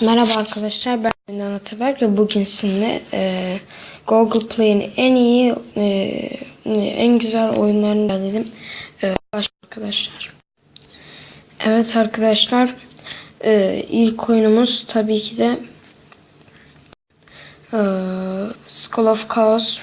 Merhaba arkadaşlar ben Ünal Ataberk ve bugün sizinle e, Google Play'in en iyi e, en güzel oyunlarını derledim. E, baş- arkadaşlar. Evet arkadaşlar e, ilk oyunumuz tabii ki de e, Skull of Chaos.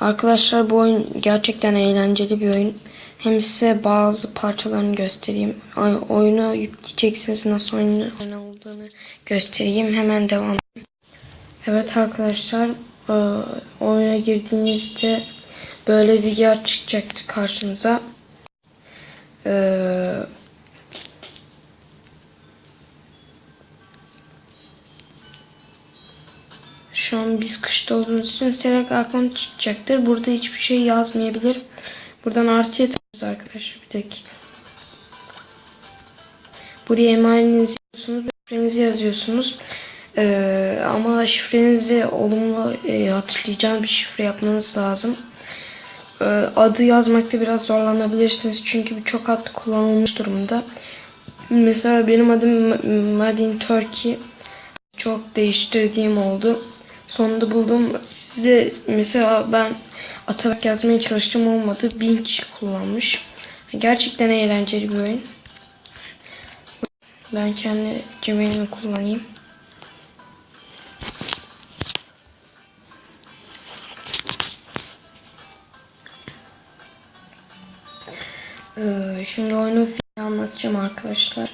Arkadaşlar bu oyun gerçekten eğlenceli bir oyun. Hem size bazı parçalarını göstereyim. Oy- Oyunu yükleyeceksiniz. Nasıl oynanıldığını göstereyim. Hemen devam. Evet arkadaşlar e, oyuna girdiğinizde böyle bir yer çıkacaktı karşınıza. E, Şu an biz kışta olduğumuz için Select Akon çıkacaktır. Burada hiçbir şey yazmayabilir. Buradan artıya dakika. Buraya emalinizi yazıyorsunuz. Şifrenizi yazıyorsunuz. Ee, ama şifrenizi olumlu e, hatırlayacağınız bir şifre yapmanız lazım. Ee, adı yazmakta biraz zorlanabilirsiniz. Çünkü birçok ad kullanılmış durumda. Mesela benim adım Ma- Madin Turkey çok değiştirdiğim oldu. Sonunda buldum. Size mesela ben atarak yazmaya çalıştım olmadı. Bin kişi kullanmış. Gerçekten eğlenceli bir oyun. Ben kendi Gmail'imi kullanayım. Ee, şimdi oyunun anlatacağım arkadaşlar.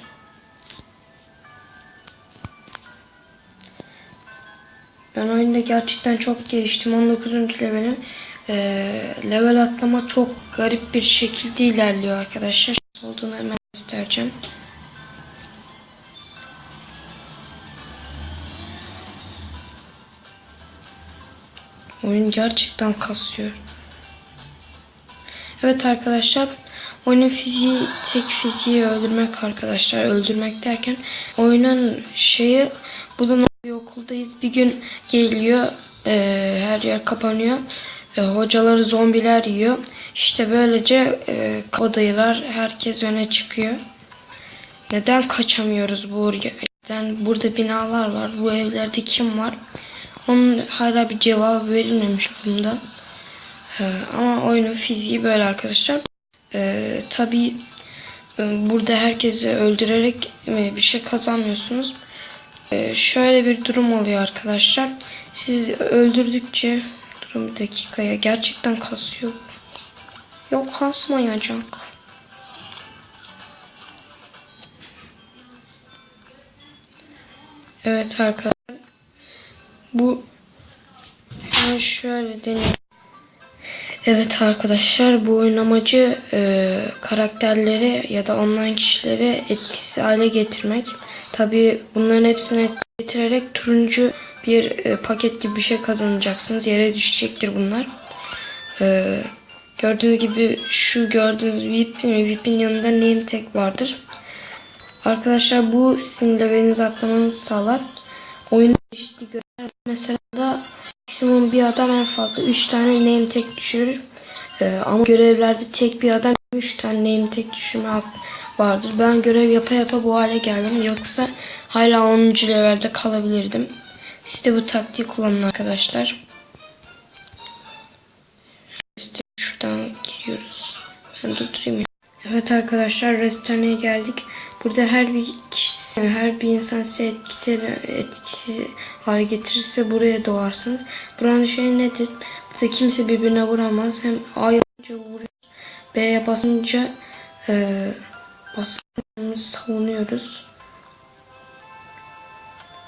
Ben oyunda gerçekten çok geliştim. 19. levelim. Ee, level atlama çok garip bir şekilde ilerliyor arkadaşlar. Olduğunu hemen göstereceğim. Oyun gerçekten kasıyor. Evet arkadaşlar oyunun fiziği tek fiziği öldürmek arkadaşlar. Öldürmek derken oyunun şeyi bunun bir okuldayız. Bir gün geliyor e, her yer kapanıyor. E, hocaları zombiler yiyor. İşte böylece e, kabadayılar herkes öne çıkıyor. Neden kaçamıyoruz bu neden burada binalar var. Bu evlerde kim var? Onun hala bir cevabı verilmemiş bunda. Ee, ama oyunun fiziği böyle arkadaşlar. Ee, Tabi burada herkesi öldürerek e, bir şey kazanmıyorsunuz. Ee, şöyle bir durum oluyor arkadaşlar. Siz öldürdükçe bir dakikaya gerçekten kasıyor. Yok kasmayacak. Evet arkadaşlar. Bu hemen şöyle deneyelim. Evet arkadaşlar bu oyun amacı e, karakterleri ya da online kişileri etkisiz hale getirmek. Tabi bunların hepsini getirerek turuncu bir e, paket gibi bir şey kazanacaksınız. Yere düşecektir bunlar. E, gördüğünüz gibi şu gördüğünüz VIP, VIP'in yanında name tag vardır. Arkadaşlar bu sizin levelinizi atlamanızı sağlar. Oyun çeşitli görev mesela da maksimum bir adam en fazla 3 tane name tag düşürür. Ee, ama görevlerde tek bir adam 3 tane name tag düşürme vardır. Ben görev yapa yapa bu hale geldim. Yoksa hala 10. levelde kalabilirdim. Siz de bu taktiği kullanın arkadaşlar. Şuradan giriyoruz. Ben durdurayım. ya. Evet arkadaşlar restoran'a geldik. Burada her bir kişi, her bir insan size etkisi, etkisi hale getirirse buraya doğarsınız. Buranın şey nedir? Burada kimse birbirine vuramaz. Hem A yapınca vuruyoruz. B'ye basınca e, basınca savunuyoruz.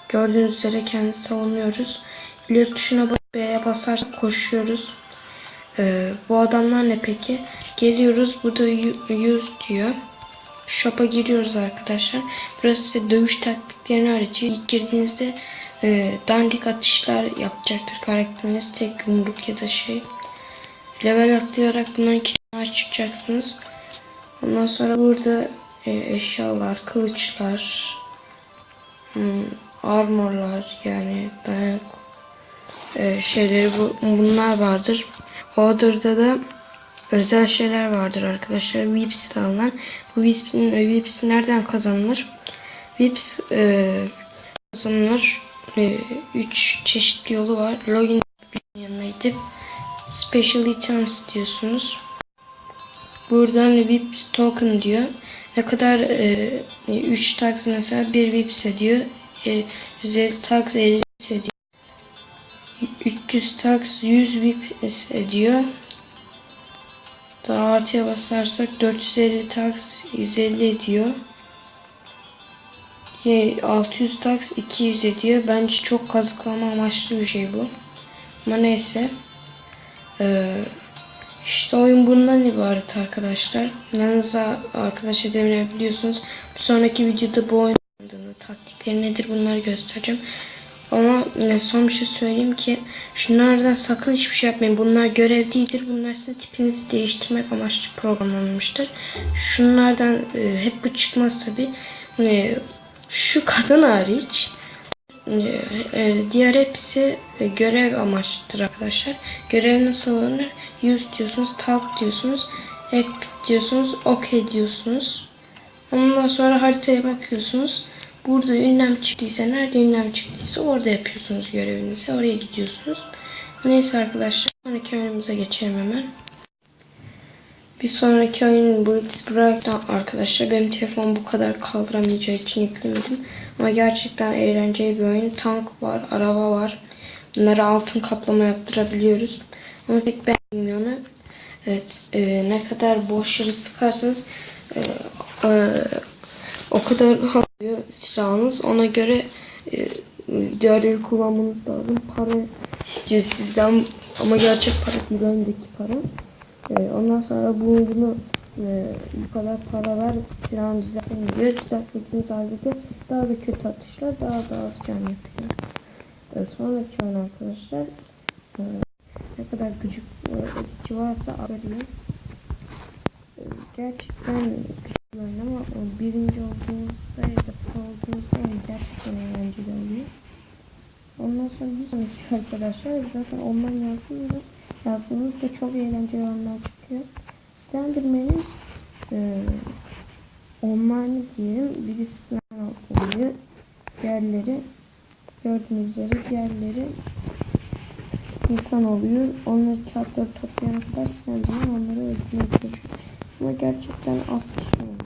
Gördüğünüz üzere kendimizi savunuyoruz. İleri tuşuna basıp B'ye basarsak koşuyoruz. Ee, bu adamlar ne peki? Geliyoruz. Burada use diyor. Shop'a giriyoruz arkadaşlar. Burası size dövüş taktiklerini öğretiyor. İlk girdiğinizde e, dandik atışlar yapacaktır karakteriniz. Tek yumruk ya da şey. Level atlayarak bunların kitaplar çıkacaksınız. Ondan sonra burada e, eşyalar, kılıçlar, hmm, armorlar yani dayanık e, şeyleri bu, bunlar vardır. Order'da da özel şeyler vardır arkadaşlar. Vips'te alınan. Bu Vips'in Vips nereden kazanılır? Vips e, kazanılır. 3 çeşitli yolu var. Login yanına gidip Special Items diyorsunuz. Buradan VIP token diyor. Ne kadar 3 tax mesela 1 VIP ise diyor. E, 150 tax 50 ise diyor. 300 tax 100 VIP ise diyor. Daha artıya basarsak 450 tax 150 ediyor. Ye- 600 tax 200 ediyor. Bence çok kazıklama amaçlı bir şey bu. Ama neyse. Ee, işte oyun bundan ibaret arkadaşlar. Yanınıza arkadaş edinebiliyorsunuz. Bir sonraki videoda bu oyun oynandığını, taktikleri nedir bunları göstereceğim. Ama e, son bir şey söyleyeyim ki şunlardan sakın hiçbir şey yapmayın. Bunlar görev değildir. Bunlar sizin tipinizi değiştirmek amaçlı programlanmıştır. Şunlardan e, hep bu çıkmaz tabi. şu kadın hariç e, e, diğer hepsi e, görev amaçlıdır arkadaşlar. Görev nasıl alınır? Use diyorsunuz, talk diyorsunuz, ek diyorsunuz, OK diyorsunuz. Ondan sonra haritaya bakıyorsunuz. Burada ünlem çıktıysa, nerede ünlem çıktıysa orada yapıyorsunuz görevinizi. Oraya gidiyorsunuz. Neyse arkadaşlar. Sonraki oyunumuza geçelim hemen. Bir sonraki oyun Blitzbreak'tan arkadaşlar. Benim telefon bu kadar kaldıramayacağı için yüklemedim. Ama gerçekten eğlenceli bir oyun. Tank var, araba var. Bunları altın kaplama yaptırabiliyoruz. Ama pek beğenmiyorum onu. Evet, e, ne kadar boş yere sıkarsanız e, e, o kadar silahınız. Ona göre e, diğerleri kullanmanız lazım. Para istiyor sizden ama gerçek para değil oyundaki para. E, ondan sonra bunu, bunu e, bu kadar para ver silahını düzeltin diyor. Düzeltmediğiniz halde de daha da kötü atışlar daha da az can yapıyor. E, sonraki oyun arkadaşlar e, ne kadar gıcık e, edici varsa arayın. E, gerçekten oyun ama birinci olduğunuzda ya da pro olduğunuzda yani gerçekten eğlenceli oluyor. Ondan sonra bir sonraki arkadaşlar zaten online yazdığınızda yazdığınızda çok eğlenceli oyunlar çıkıyor. Slenderman'in e, online diyelim birisinden oluyor. Diğerleri gördüğünüz üzere diğerleri insan oluyor. Onları kağıtları toplayana kadar Slenderman onları öldürmeye çalışıyor. Ama gerçekten az kişi bunları.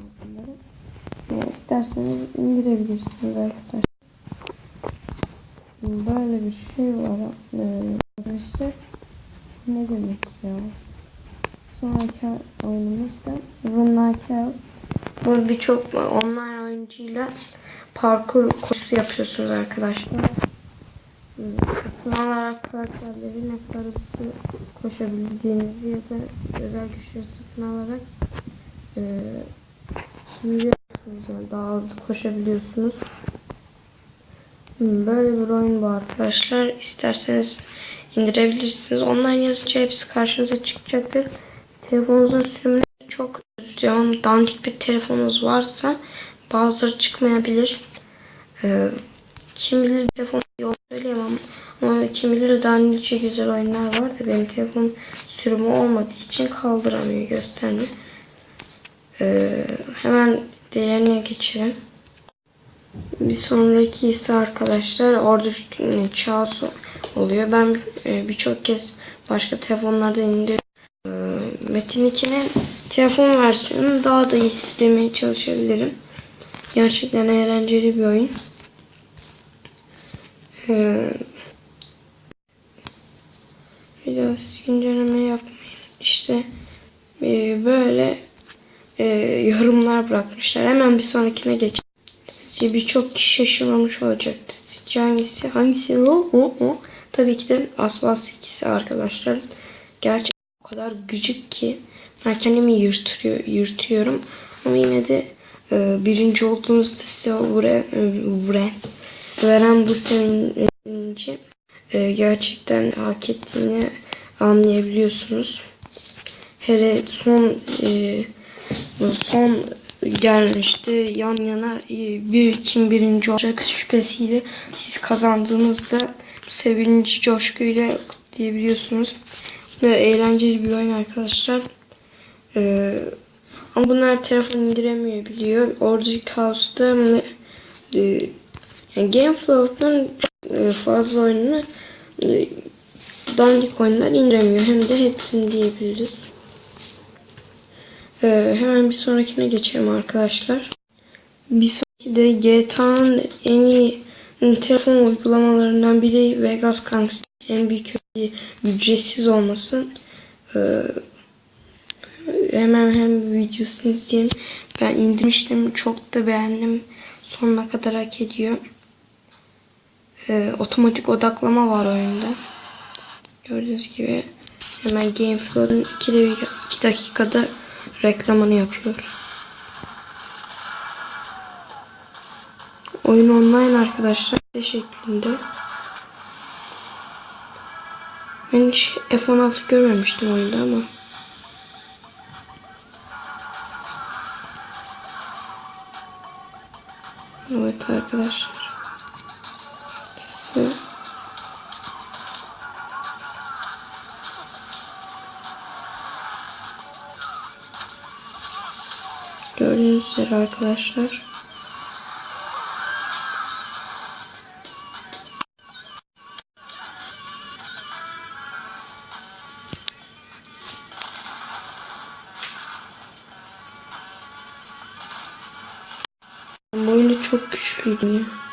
İsterseniz indirebilirsiniz arkadaşlar. Böyle bir şey var ee, arkadaşlar. Ne demek ya? Sonraki oyunumuzda Runake Bu birçok online oyuncuyla parkur koşusu yapıyorsunuz arkadaşlar. Hmm, Satın alarak karakterleri ne kadar hızlı koşabildiğinizi ya da özel güçleri satın alarak e, hile daha hızlı koşabiliyorsunuz. Hmm, Böyle bir oyun bu arkadaşlar. İsterseniz indirebilirsiniz. Online yazınca hepsi karşınıza çıkacaktır. Telefonunuzun sürümünü çok özlüyorum. Dandik bir telefonunuz varsa bazıları çıkmayabilir. Ee, kim bilir telefon yol söyleyemem ama kim bilir daha nice güzel oyunlar var da benim telefon sürümü olmadığı için kaldıramıyor göstermiyor. Ee, hemen diğerine geçelim. Bir sonraki ise arkadaşlar orada Chaos oluyor. Ben e, birçok kez başka telefonlardan indirdim. E, Metin 2'nin telefon versiyonunu daha da iyi istemeye çalışabilirim. Gerçekten eğlenceli bir oyun. E, biraz güncelleme yapmayın. İşte böyle e, yorumlar bırakmışlar. Hemen bir sonrakine geçelim. Sizce birçok kişi şaşırmamış olacaktı. Sizce hangisi? Hangisi o? O, o. Tabii ki de Asbas ikisi arkadaşlar. Gerçekten o kadar gıcık ki ben kendimi yırtıyor, yırtıyorum. Ama yine de e, birinci olduğunuzda size vure, e, vure, veren bu sevinci e, gerçekten hak ettiğini anlayabiliyorsunuz. Hele son e, son gelmişti yan yana e, bir kim birinci olacak şüphesiyle siz kazandığınızda sevinci coşkuyla diyebiliyorsunuz. Bu da eğlenceli bir oyun arkadaşlar. Ee, ama bunlar telefon indiremiyor biliyor. Oradaki kaosta e, Yani Gameflow'dan e, fazla oyununu e, dandik oyunlar indiremiyor. Hem de hepsini diyebiliriz. Ee, hemen bir sonrakine geçelim arkadaşlar. Bir sonraki de GTA'nın en iyi telefon uygulamalarından biri Vegas Gangster. En büyük özelliği ücretsiz olması. Ee, hemen hem videosunu izleyelim. Ben indirmiştim. Çok da beğendim. Sonuna kadar hak ediyor. Ee, otomatik odaklama var oyunda. Gördüğünüz gibi hemen Gameflow'un 2 dakikada reklamını yapıyor. Oyun online arkadaşlar de şeklinde. Ben hiç F16 görmemiştim oyunda ama. Evet arkadaşlar. Size üzere arkadaşlar. Bu oyunu çok güçlüydüm ya.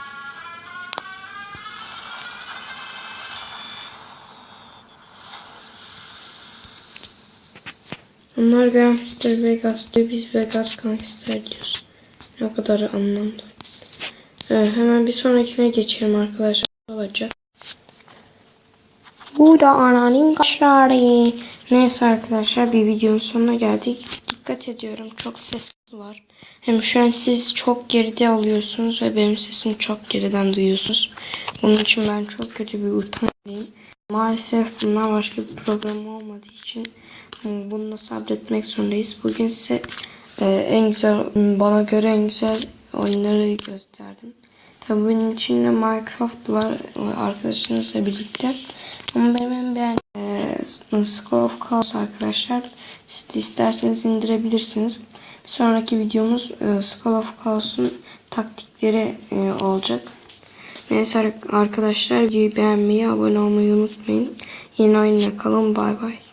Onlar Gangster Vegas diyor. Biz Vegas Gangster diyoruz. Ne kadar anlamlı. Evet, hemen bir sonrakine geçelim arkadaşlar. Olacak. Bu da ananın kaşları. Neyse arkadaşlar bir videonun sonuna geldik. Dikkat ediyorum çok ses var. Hem şu an siz çok geride alıyorsunuz ve benim sesimi çok geriden duyuyorsunuz. Bunun için ben çok kötü bir utandayım. Maalesef bundan başka bir program olmadığı için bununla sabretmek zorundayız. Bugün size e, en güzel, bana göre en güzel oyunları gösterdim. Tabii bunun içinde Minecraft var arkadaşlarınızla birlikte. Ama benim en beğendiğim e, Skull of Chaos arkadaşlar. Siz isterseniz indirebilirsiniz. Bir sonraki videomuz e, Skull of Chaos'un taktikleri e, olacak. Neyse arkadaşlar videoyu beğenmeyi, abone olmayı unutmayın. Yeni oyunla kalın. Bay bay.